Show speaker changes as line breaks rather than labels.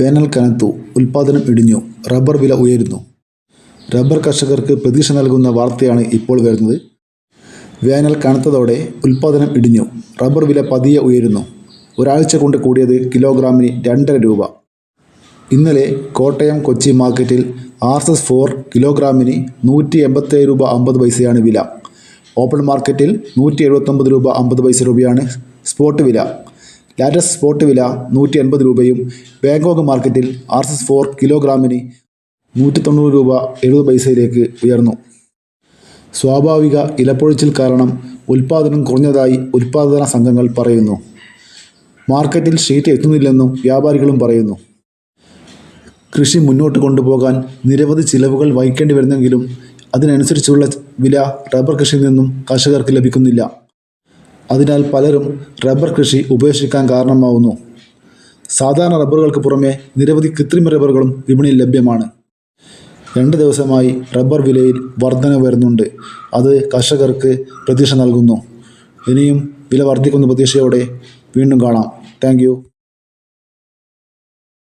വേനൽ കനത്തു ഉൽപാദനം ഇടിഞ്ഞു റബ്ബർ വില ഉയരുന്നു. റബ്ബർ കർഷകർക്ക് പ്രതീക്ഷ നൽകുന്ന വാർത്തയാണ് ഇപ്പോൾ വരുന്നത്. വേനൽ കനത്തതോടെ ഉൽപാദനം ഇടിഞ്ഞു റബ്ബർ വില പതിയെ ഉയരുന്നു. ഒരാഴ്ച കൊണ്ട് കൂടിയത് കിലോഗ്രാമിന് രണ്ടര രൂപ. ഇന്നലെ കോട്ടയം കൊച്ചി മാർക്കറ്റിൽ ആർ എസ് എസ് ഫോർ കിലോഗ്രാമിന് നൂറ്റി എൺപത്തേഴ് രൂപ അമ്പത് പൈസയാണ് വില. ഓപ്പൺ മാർക്കറ്റിൽ നൂറ്റി എഴുപത്തൊമ്പത് രൂപ അമ്പത് പൈസ രൂപയാണ് സ്പോട്ട് വില. ലാറ്റസ് സ്പോട്ട് വില നൂറ്റി എൺപത് രൂപയും ബാങ്കോക്ക് മാർക്കറ്റിൽ ആർ എസ് ഫോർ കിലോഗ്രാമിന് നൂറ്റി തൊണ്ണൂറ് രൂപ എഴുപത് പൈസയിലേക്ക് ഉയർന്നു. സ്വാഭാവിക ഇലപ്പൊഴിച്ചിൽ കാരണം ഉൽപ്പാദനം കുറഞ്ഞതായി ഉൽപ്പാദന സംഘങ്ങൾ പറയുന്നു. മാർക്കറ്റിൽ ഷീറ്റ് എത്തുന്നില്ലെന്നും വ്യാപാരികളും പറയുന്നു. കൃഷി മുന്നോട്ട് കൊണ്ടുപോകാൻ നിരവധി ചിലവുകൾ വഹിക്കേണ്ടി വരുന്നെങ്കിലും അതിനനുസരിച്ചുള്ള വില റബ്ബർ കൃഷിയിൽ നിന്നും കർഷകർക്ക് ലഭിക്കുന്നില്ല. അതിനാൽ പലരും റബ്ബർ കൃഷി ഉപേക്ഷിക്കാൻ കാരണമാവുന്നു. സാധാരണ റബ്ബറുകൾക്ക് പുറമെ നിരവധി കൃത്രിമ റബ്ബറുകളും വിപണിയിൽ ലഭ്യമാണ്. രണ്ട് ദിവസമായി റബ്ബർ വിലയിൽ വർധന വരുന്നുണ്ട്. അത് കർഷകർക്ക് പ്രതീക്ഷ നൽകുന്നു. ഇനിയും വില വർദ്ധിക്കുന്ന പ്രതീക്ഷയോടെ വീണ്ടും കാണാം. താങ്ക്